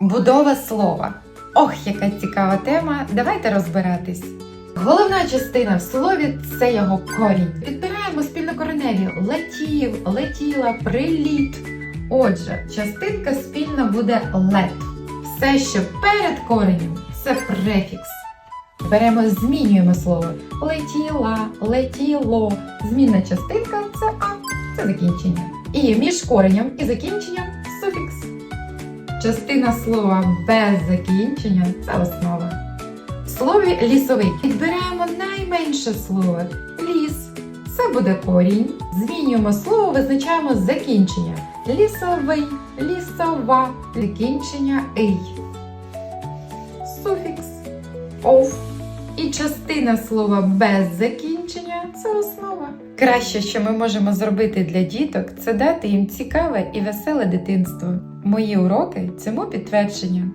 Будова слова. Ох, яка цікава тема. Давайте розбиратись. Головна частина в слові це його корінь. Підбираємо спільнокореневі летів, летіла, приліт. Отже, частинка спільна буде лет. Все, що перед коренем, це префікс. Беремо, змінюємо слово. Летіла, летіло. Змінна частинка це а, це закінчення. І між коренем і закінченням. Частина слова без закінчення це основа. В слові лісовий підбираємо найменше слово ліс. Це буде корінь. Змінюємо слово, визначаємо закінчення. Лісовий, лісова, закінчення ий. Суфікс ов. І частина слова без закінчення це основа. Краще, що ми можемо зробити для діток, це дати їм цікаве і веселе дитинство. Мої уроки цьому підтвердження.